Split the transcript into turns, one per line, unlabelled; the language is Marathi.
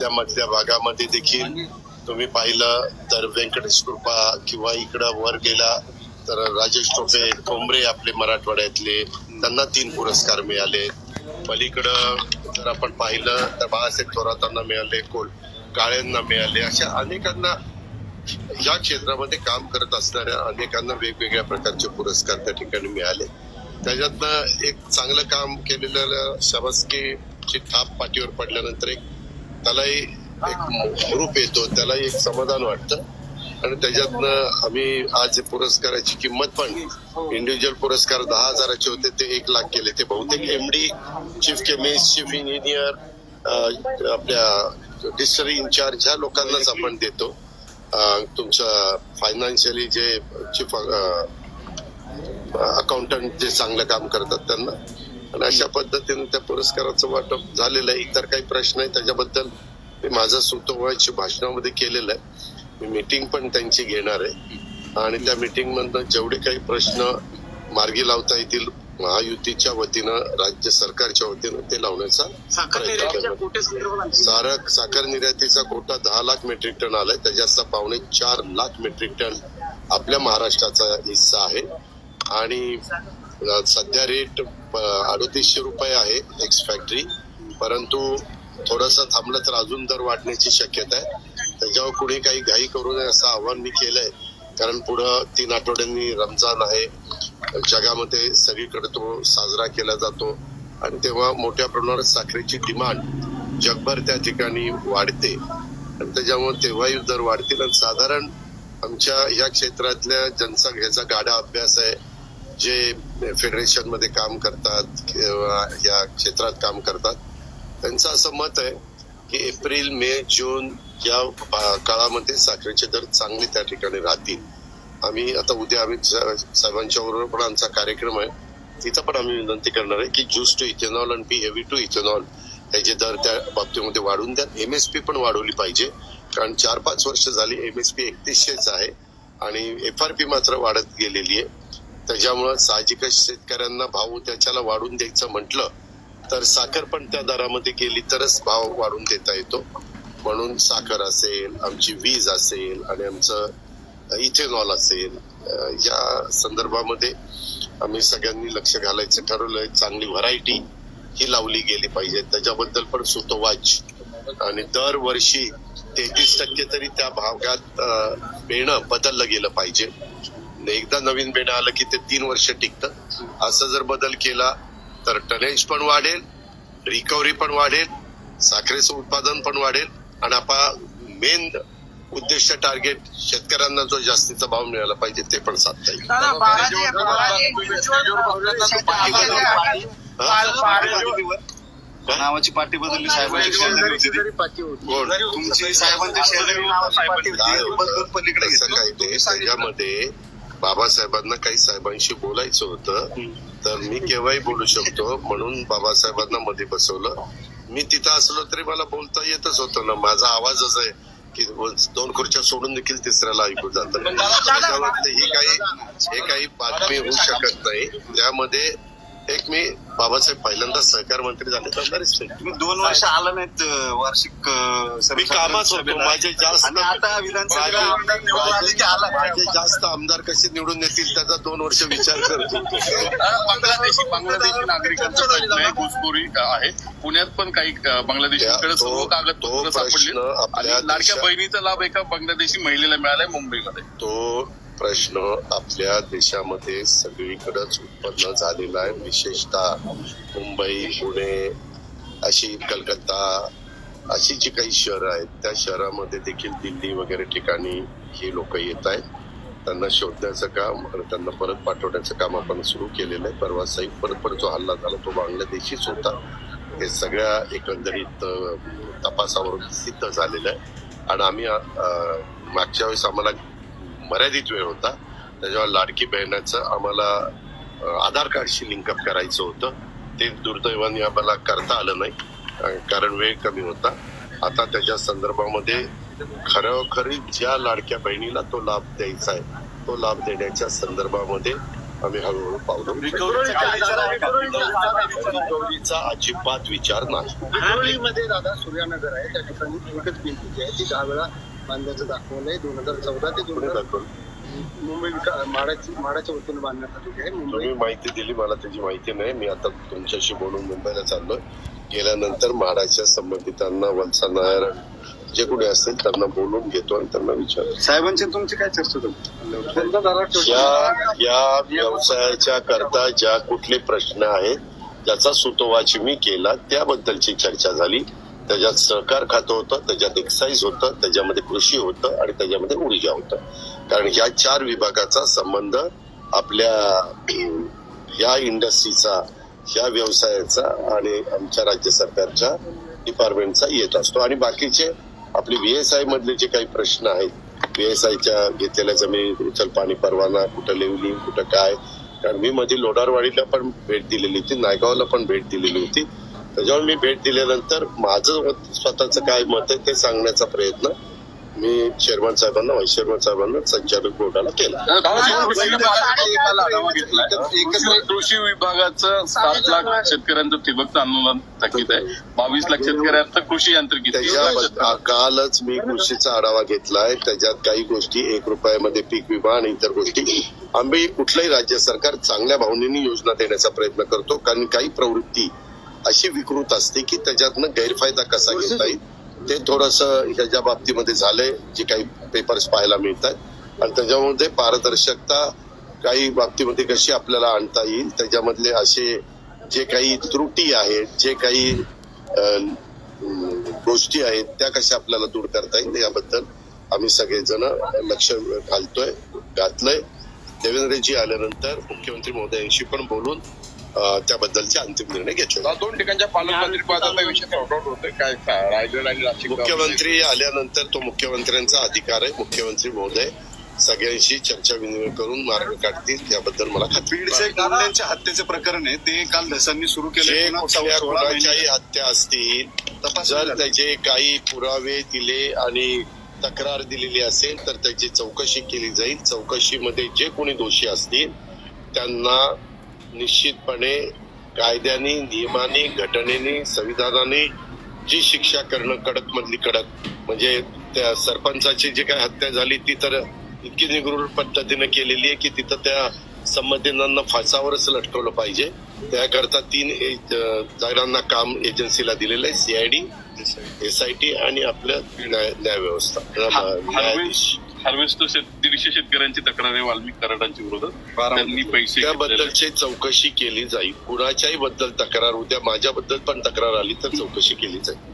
त्यामधल्या भागामध्ये देखील तुम्ही पाहिलं तर व्यंकटेश कृपा किंवा इकडं वर गेला तर राजेश टोपे ठोंबरे आपले मराठवाड्यातले त्यांना तीन पुरस्कार मिळाले. पलीकडं जर आपण पाहिलं तर बाळासाहेब थोरातांना मिळाले कोल काळ्यांना मिळाले अशा अनेकांना या क्षेत्रामध्ये काम करत असणाऱ्या अनेकांना वेगवेगळ्या प्रकारचे पुरस्कार त्या ठिकाणी मिळाले. त्याच्यातनं एक चांगलं काम केलेलं शाबासकीची थाप पाठीवर पडल्यानंतर एक त्यालाही एक ग्रुप येतो त्यालाही एक समाधान वाटतं. आणि त्याच्यातनं आम्ही आज पुरस्काराची किंमत पण इंडिव्हिज्युअल पुरस्कार दहा हजाराचे होते ते एक लाख केले. ते बहुतेक MD chief chemist chief engineer आपल्या डिस्टरी इन्चार्ज ह्या लोकांनाच आपण देतो. अं, तुमचं फायनान्शियली जे चीफ अकाउंटंट जे चांगलं काम करतात त्यांना. आणि अशा पद्धतीने त्या पुरस्काराचं वाटप झालेलं आहे. इतर काही प्रश्न आहे त्याच्याबद्दल मी माझं सुतोवाची भाषणामध्ये केलेलं आहे. मी मीटिंग पण त्यांची घेणार आहे. आणि त्या मीटिंग मधनं जेवढे काही प्रश्न मार्गी लावता येतील महायुतीच्या वतीनं राज्य सरकारच्या वतीनं ते लावण्याचा प्रयत्न सारक साखर निर्यातीचा कोटा दहा लाख मेट्रिक टन आलाय. त्याच्यातला पावणे चार लाख मेट्रिक टन आपल्या महाराष्ट्राचा हिस्सा आहे. आणि सध्या रेट अडतीसशे रुपये आहे एक्स फॅक्टरी परंतु थोडंसं थांबलं तर अजून दर वाढण्याची शक्यता आहे. त्याच्यावर कुणी काही घाई करू नये असं आव्हान मी केलंय. कारण पुढं तीन आठवड्यांनी रमजान आहे. जगामध्ये सगळीकडे तो साजरा केला जातो. आणि तेव्हा मोठ्या प्रमाणात साखरेची डिमांड जगभर त्या ठिकाणी वाढते. आणि त्याच्यामुळे तेव्हाही दर वाढतील. आणि साधारण आमच्या या क्षेत्रातल्या ज्यांचा ह्याचा गाडा अभ्यास आहे. जे फेडरेशनमध्ये काम करतात किंवा या क्षेत्रात काम करतात त्यांचं असं मत आहे की एप्रिल मे जून या काळामध्ये साखरेचे दर चांगले त्या ठिकाणी राहतील. आम्ही आता उद्या आम्ही साहेबांच्या बरोबर पण आमचा कार्यक्रम आहे. तिथं पण आम्ही विनंती करणार आहे की ज्यूस टू इथेनॉल आणि बी हेवी टू इथेनॉल त्याचे दर त्या बाबतीमध्ये वाढवून द्या. एम एस पी पण वाढवली पाहिजे. कारण चार पाच वर्ष झाली एम एस पी एकतीसशेच आहे आणि एफ आर पी मात्र वाढत गेलेली आहे. त्याच्यामुळं साहजिकच शेतकऱ्यांना भाव त्याच्याला वाढून द्यायचं म्हटलं तर साखर पण त्या दरामध्ये गेली तरच भाव वाढून देता येतो. म्हणून साखर असेल आमची वीज असेल आणि आमचं इथेनॉल असेल या संदर्भामध्ये आम्ही सगळ्यांनी लक्ष घालायचं ठरवलंय. चांगली व्हरायटी ही लावली गेली पाहिजे. त्याच्याबद्दल पण सुतोवाच. आणि दरवर्षी तेहतीस टक्के तरी त्या भागात मिळणं बदललं गेलं पाहिजे. एकदा नवीन बेणं आलं की ते तीन वर्ष टिकतं. असं जर बदल केला तर टनेज पण वाढेल रिकव्हरी पण वाढेल साखरेचं उत्पादन पण वाढेल. आणि आपण मेन उद्दिष्ट टार्गेट शेतकऱ्यांना जो जास्तीचा भाव मिळाला पाहिजे ते पण साधता येईल.
दादा बाराजी बाराजी
नावाची पाठी बदलली साहेबांची पलीकडे
त्याच्यामध्ये बाबासाहेबांना काही साहेबांशी बोलायचं होतं तर मी केव्हाही बोलू शकतो. म्हणून बाबासाहेबांना मध्ये बसवलं. मी तिथं असलो तरी मला बोलता येतच होतं ना. माझा आवाजच आहे की दोन खुर्च्या सोडून देखील तिसऱ्याला ऐकू जातं. ही काही हे काही बातमी होऊ शकत नाही. त्यामध्ये एक मी बाबासाहेब पहिल्यांदा सहकार मंत्री झाले त्यांना रिस्पेक्ट
तुम्ही दोन वर्ष आला नाहीत अं, वार्षिक अं,
मी
सर्वसाधारण
कामात होतो.
सभेला.
माझे जास्त
आणि आता विधानसभेला
माझे-
आमदार निवडून आले की आला.
माझे जास्त आमदार कसे निवडून येतील त्याचा दोन वर्ष विचार करतो.
बांगलादेशी बांगलादेशी नागरिकांचा प्रश्न घुसखोरी आहे? पुण्यात पण काही अं, बांगलादेशीकडे
त्या-
सर्व
तो-
कागदपत्र
तो प्रश्न
सापडले?
आपल्या
आणि लाडक्या
देशात-
बहिणीचा लाभ एका बांगलादेशी महिलेला मिळालाय मुंबईमध्ये.
तो प्रश्न आपल्या देशामध्ये सगळीकडंच उत्पन्न झालेला आहे. विशेषतः मुंबई पुणे अशी कलकत्ता अशी जी काही शहरं आहेत त्या शहरामध्ये देखील दिल्ली वगैरे ठिकाणी ही लोक येत आहेत. त्यांना शोधण्याचं काम आणि त्यांना परत पाठवण्याचं काम आपण सुरू केलेलं आहे. परवा परत पण जो हल्ला झाला तो बांगलादेशीच होता. हे सगळ्या एकंदरीत तपासावरून सिद्ध झालेलं आहे. आणि आम्ही मागच्या वेळेस आम्हाला मर्यादित वेळ होता. त्याच्यावर लाडकी बहिणाचं आम्हाला आधार कार्डशी लिंकअप करायचं होतं. ते दुर्दैवाने आम्हाला करता आलं नाही. कारण वेळ कमी होता. आता त्याच्या संदर्भामध्ये खरोखरी ज्या लाडक्या बहिणीला तो लाभ द्यायचा आहे तो लाभ देण्याच्या संदर्भामध्ये आम्ही हळूहळू पावलं रिकव्हरीचा अजिबात विचार नाही.
हिंगोलीमध्ये दादा सूर्यानगर आहे. त्या ठिकाणी एकच जी आहे. ती दहा वेळा बांधण्याचं दाखवलंय दोन हजार चौदा ते दोन हजार
दाखवलं.
मुंबई माडाची माडाच्या वतीने बांधण्यात आलेली आहे. मुंबई
माहिती दिली. मला त्याची माहिती नाही. मी आता तुमच्याशी बोलून मुंबईला चाललोय. गेल्यानंतर म्हाडाच्या संबंधितांना वत्सा नायर जे कोणी असतील त्यांना बोलून घेतो आणि त्यांना विचारतो.
साहेबांची तुमची काय चर्चा झाली
या या व्यवसायाच्या करता ज्या कुठले प्रश्न आहेत ज्याचा सुतोवाच मी केला त्याबद्दलची चर्चा झाली. त्याच्यात सहकार खातं होतं त्याच्यात एक्साईज होतं त्याच्यामध्ये कृषी होतं आणि त्याच्यामध्ये ऊर्जा होतं. कारण ह्या चार विभागाचा संबंध आपल्या या इंडस्ट्रीचा या व्यवसायाचा आणि आमच्या राज्य सरकारच्या डिपार्टमेंटचा येत असतो. आणि बाकीचे आपले व्हीएसआय मधले जे काही प्रश्न आहेत व्हीएसआयच्या घेतलेल्या जमिनी उचल पाणी परवाना कुठं लिवली कुठं काय? कारण मी माझी लोडारवाडीला पण भेट दिलेली होती नायगावला पण भेट दिलेली होती. त्याच्यावर मी भेट दिल्यानंतर माझं स्वतःचं काय मत आहे ते सांगण्याचा प्रयत्न मी चेअरमन साहेबांना व्हाईस चेअरमन साहेबांना संचालक बोर्डाला केला.
कृषी विभागाचं सात लाख शेतकऱ्यांचं ठिबक अनुदान थकीत आहे. बावीस लाख शेतकऱ्यांचं कृषी यांत्रिकी.
कालच मी कृषीचा आढावा घेतलाय. त्याच्यात काही गोष्टी एक रुपयामध्ये पीक विमा आणि इतर गोष्टी. आम्ही कुठलंही राज्य सरकार चांगल्या भावनेने योजना देण्याचा प्रयत्न करतो. कारण काही प्रवृत्ती अशी विकृत असते की त्याच्यातनं गैरफायदा कसा घेता येईल? ते थोडस ह्याच्या बाबतीमध्ये झालंय जे काही पेपर्स पाहायला मिळतात. आणि त्याच्यामध्ये पारदर्शकता काही बाबतीमध्ये कशी आपल्याला आणता येईल त्याच्यामधले असे जे काही त्रुटी आहेत जे काही गोष्टी आहेत त्या कशा आपल्याला दूर करता येईल याबद्दल आम्ही सगळेजण लक्ष घालतोय घातलंय. देवेंद्रजी आल्यानंतर मुख्यमंत्री महोदयांशी पण बोलून त्याबद्दलचे अंतिम निर्णय घेतले
दोन ठिकाणच्या पालकमंत्री पदाचा विषय सॉर्ट आउट होतोय. काय रायगड आणि नाशिक
मुख्यमंत्री आल्यानंतर तो मुख्यमंत्र्यांचा अधिकार आहे. मुख्यमंत्री महोदय सगळ्यांशी चर्चा विनिमय करून मार्ग काढतील याबद्दल मला खात्री
हत्येचे प्रकरण आहे. ते काल धसांनी सुरू केले.
कुणाच्याही हत्या असतील जर. त्याचे काही पुरावे दिले आणि तक्रार दिलेली असेल तर त्याची चौकशी केली जाईल. चौकशीमध्ये जे कोणी दोषी असतील त्यांना निश्चितपणे कायद्याने नियमाने घटनेने संविधानाने जी शिक्षा करणं कडक मधली कडक म्हणजे त्या सरपंचाची जी काही हत्या झाली ती तर इतकी निगृढ पद्धतीने केलेली आहे की तिथं त्या संबंधितांना फासावरच लटकवलं पाहिजे. त्याकरता तीन जणांना काम एजन्सीला दिलेलं आहे सीआयडी एसआयटी आणि आपलं न्याय व्यवस्था न्यायाधीश.
हार्वेस्टर दीडशे शेतकऱ्यांची तक्रार आहे वाल्मिक कराडांच्या विरोधात त्यांनी पैसे.
त्याबद्दलची चौकशी केली जाईल कुणाच्याही बद्दल तक्रार उद्या माझ्याबद्दल पण तक्रार आली तर चौकशी केली जाईल